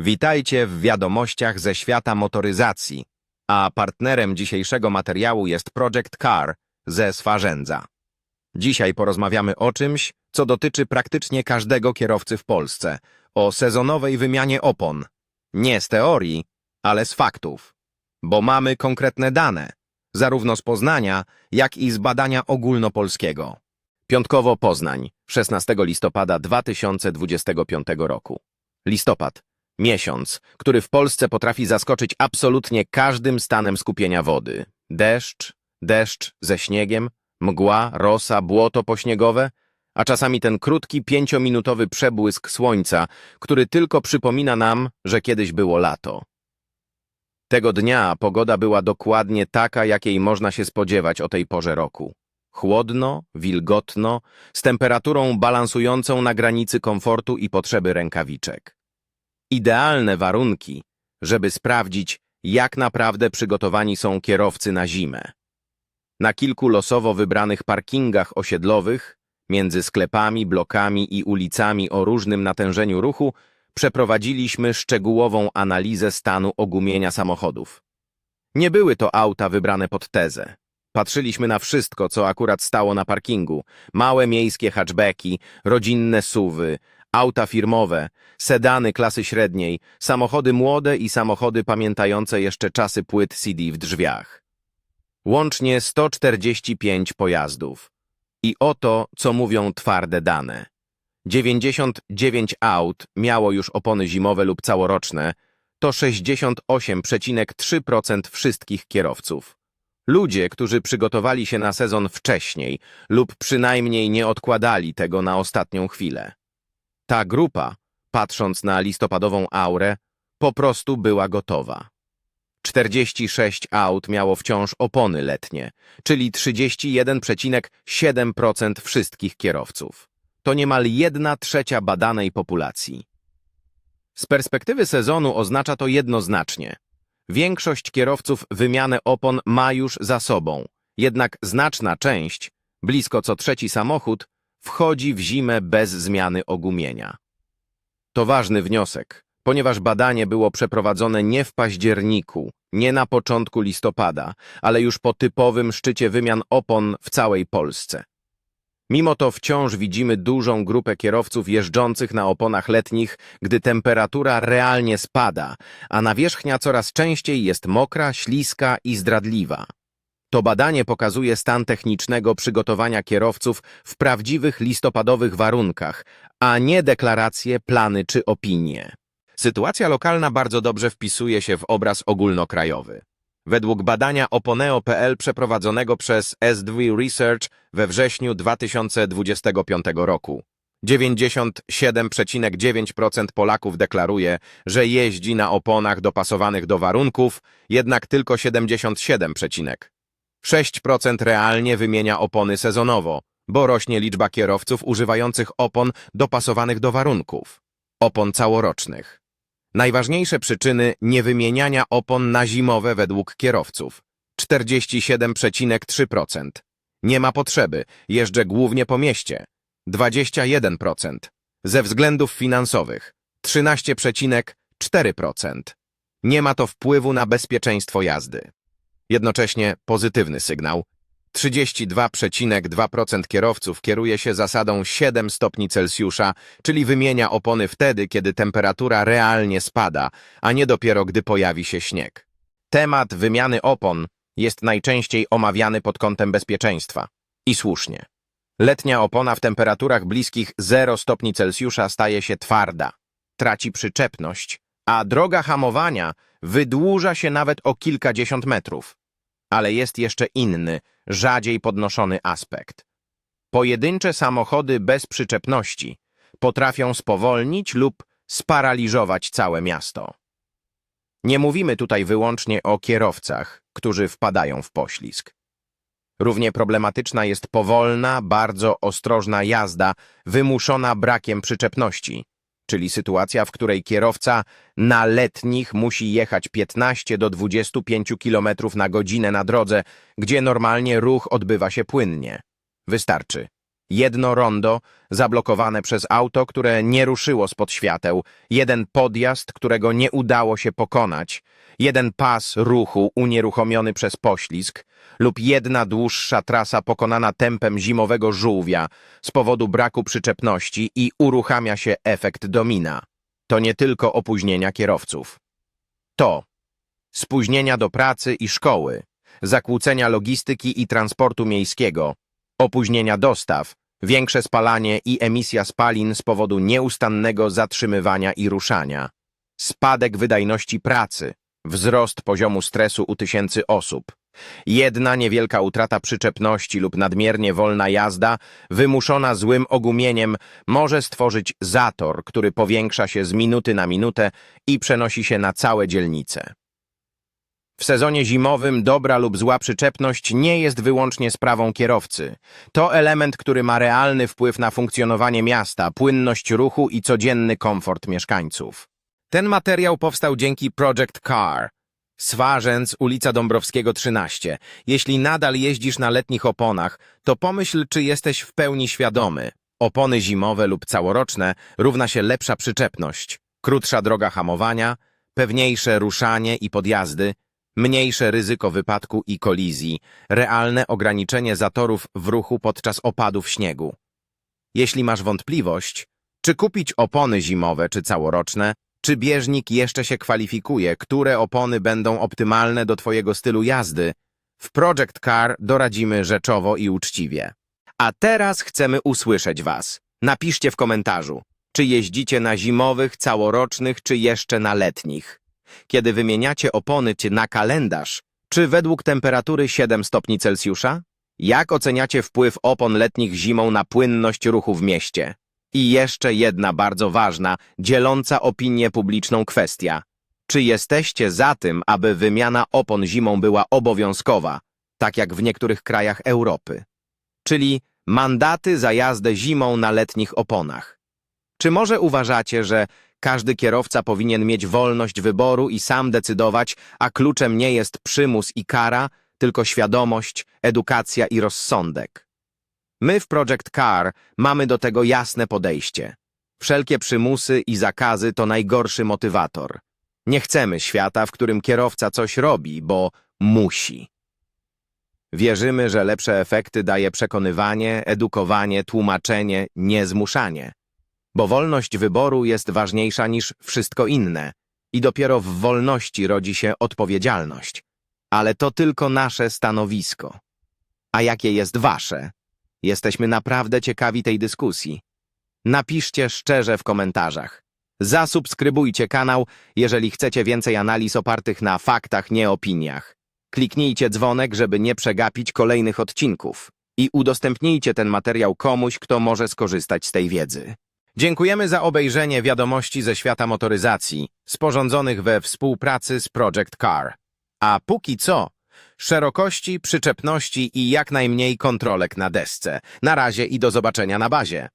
Witajcie w wiadomościach ze świata motoryzacji, a partnerem dzisiejszego materiału jest Project Car ze Swarzędza. Dzisiaj porozmawiamy o czymś, co dotyczy praktycznie każdego kierowcy w Polsce, o sezonowej wymianie opon. Nie z teorii, ale z faktów. Bo mamy konkretne dane, zarówno z Poznania, jak i z badania ogólnopolskiego. Piątkowo Poznań, 16 listopada 2025 roku. Listopad. Miesiąc, który w Polsce potrafi zaskoczyć absolutnie każdym stanem skupienia wody. Deszcz, deszcz ze śniegiem, mgła, rosa, błoto pośniegowe, a czasami ten krótki, pięciominutowy przebłysk słońca, który tylko przypomina nam, że kiedyś było lato. Tego dnia pogoda była dokładnie taka, jakiej można się spodziewać o tej porze roku. Chłodno, wilgotno, z temperaturą balansującą na granicy komfortu i potrzeby rękawiczek. Idealne warunki, żeby sprawdzić, jak naprawdę przygotowani są kierowcy na zimę. Na kilku losowo wybranych parkingach osiedlowych, między sklepami, blokami i ulicami o różnym natężeniu ruchu, przeprowadziliśmy szczegółową analizę stanu ogumienia samochodów. Nie były to auta wybrane pod tezę. Patrzyliśmy na wszystko, co akurat stało na parkingu. Małe miejskie hatchbacki, rodzinne suwy, auta firmowe, sedany klasy średniej, samochody młode i samochody pamiętające jeszcze czasy płyt CD w drzwiach. Łącznie 145 pojazdów. I oto, co mówią twarde dane. 99 aut miało już opony zimowe lub całoroczne, to 68,3% wszystkich kierowców. Ludzie, którzy przygotowali się na sezon wcześniej lub przynajmniej nie odkładali tego na ostatnią chwilę. Ta grupa, patrząc na listopadową aurę, po prostu była gotowa. 46 aut miało wciąż opony letnie, czyli 31,7% wszystkich kierowców. To niemal jedna trzecia badanej populacji. Z perspektywy sezonu oznacza to jednoznacznie. Większość kierowców wymianę opon ma już za sobą, jednak znaczna część, blisko co trzeci samochód, wchodzi w zimę bez zmiany ogumienia. To ważny wniosek, ponieważ badanie było przeprowadzone nie w październiku, nie na początku listopada, ale już po typowym szczycie wymian opon w całej Polsce. Mimo to wciąż widzimy dużą grupę kierowców jeżdżących na oponach letnich, gdy temperatura realnie spada, a nawierzchnia coraz częściej jest mokra, śliska i zdradliwa. To badanie pokazuje stan technicznego przygotowania kierowców w prawdziwych listopadowych warunkach, a nie deklaracje, plany czy opinie. Sytuacja lokalna bardzo dobrze wpisuje się w obraz ogólnokrajowy. Według badania Oponeo.pl przeprowadzonego przez S2 Research we wrześniu 2025 roku, 97,9% Polaków deklaruje, że jeździ na oponach dopasowanych do warunków, jednak tylko 77,6% realnie wymienia opony sezonowo, bo rośnie liczba kierowców używających opon dopasowanych do warunków, opon całorocznych. Najważniejsze przyczyny niewymieniania opon na zimowe według kierowców. 47,3%. Nie ma potrzeby, jeżdżę głównie po mieście. 21%. Ze względów finansowych. 13,4%. Nie ma to wpływu na bezpieczeństwo jazdy. Jednocześnie pozytywny sygnał. 32,2% kierowców kieruje się zasadą 7 stopni Celsjusza, czyli wymienia opony wtedy, kiedy temperatura realnie spada, a nie dopiero gdy pojawi się śnieg. Temat wymiany opon jest najczęściej omawiany pod kątem bezpieczeństwa. I słusznie. Letnia opona w temperaturach bliskich 0 stopni Celsjusza staje się twarda, traci przyczepność, a droga hamowania wydłuża się nawet o kilkadziesiąt metrów. Ale jest jeszcze inny, rzadziej podnoszony aspekt. Pojedyncze samochody bez przyczepności potrafią spowolnić lub sparaliżować całe miasto. Nie mówimy tutaj wyłącznie o kierowcach, którzy wpadają w poślizg. Równie problematyczna jest powolna, bardzo ostrożna jazda wymuszona brakiem przyczepności, czyli sytuacja, w której kierowca na letnich musi jechać 15 do 25 km na godzinę na drodze, gdzie normalnie ruch odbywa się płynnie. Wystarczy. Jedno rondo zablokowane przez auto, które nie ruszyło spod świateł, jeden podjazd, którego nie udało się pokonać, jeden pas ruchu unieruchomiony przez poślizg lub jedna dłuższa trasa pokonana tempem zimowego żółwia z powodu braku przyczepności i uruchamia się efekt domina. To nie tylko opóźnienia kierowców. To spóźnienia do pracy i szkoły, zakłócenia logistyki i transportu miejskiego, opóźnienia dostaw, większe spalanie i emisja spalin z powodu nieustannego zatrzymywania i ruszania, spadek wydajności pracy, wzrost poziomu stresu u tysięcy osób, jedna niewielka utrata przyczepności lub nadmiernie wolna jazda, wymuszona złym ogumieniem, może stworzyć zator, który powiększa się z minuty na minutę i przenosi się na całe dzielnice. W sezonie zimowym dobra lub zła przyczepność nie jest wyłącznie sprawą kierowcy. To element, który ma realny wpływ na funkcjonowanie miasta, płynność ruchu i codzienny komfort mieszkańców. Ten materiał powstał dzięki Project Car. Swarzędz, ulica Dąbrowskiego 13. Jeśli nadal jeździsz na letnich oponach, to pomyśl, czy jesteś w pełni świadomy. Opony zimowe lub całoroczne równa się lepsza przyczepność, krótsza droga hamowania, pewniejsze ruszanie i podjazdy, mniejsze ryzyko wypadku i kolizji, realne ograniczenie zatorów w ruchu podczas opadów śniegu. Jeśli masz wątpliwość, czy kupić opony zimowe czy całoroczne, czy bieżnik jeszcze się kwalifikuje, które opony będą optymalne do Twojego stylu jazdy, w Project Car doradzimy rzeczowo i uczciwie. A teraz chcemy usłyszeć Was. Napiszcie w komentarzu, czy jeździcie na zimowych, całorocznych, czy jeszcze na letnich. Kiedy wymieniacie opony czy na kalendarz, czy według temperatury 7 stopni Celsjusza? Jak oceniacie wpływ opon letnich zimą na płynność ruchu w mieście? I jeszcze jedna bardzo ważna, dzieląca opinię publiczną kwestia. Czy jesteście za tym, aby wymiana opon zimą była obowiązkowa, tak jak w niektórych krajach Europy? Czyli mandaty za jazdę zimą na letnich oponach. Czy może uważacie, że każdy kierowca powinien mieć wolność wyboru i sam decydować, a kluczem nie jest przymus i kara, tylko świadomość, edukacja i rozsądek? My w Project Car mamy do tego jasne podejście. Wszelkie przymusy i zakazy to najgorszy motywator. Nie chcemy świata, w którym kierowca coś robi, bo musi. Wierzymy, że lepsze efekty daje przekonywanie, edukowanie, tłumaczenie, nie zmuszanie. Bo wolność wyboru jest ważniejsza niż wszystko inne i dopiero w wolności rodzi się odpowiedzialność. Ale to tylko nasze stanowisko. A jakie jest wasze? Jesteśmy naprawdę ciekawi tej dyskusji. Napiszcie szczerze w komentarzach. Zasubskrybujcie kanał, jeżeli chcecie więcej analiz opartych na faktach, nie opiniach. Kliknijcie dzwonek, żeby nie przegapić kolejnych odcinków. I udostępnijcie ten materiał komuś, kto może skorzystać z tej wiedzy. Dziękujemy za obejrzenie wiadomości ze świata motoryzacji, sporządzonych we współpracy z Project Car. A póki co, szerokości, przyczepności i jak najmniej kontrolek na desce. Na razie i do zobaczenia na bazie.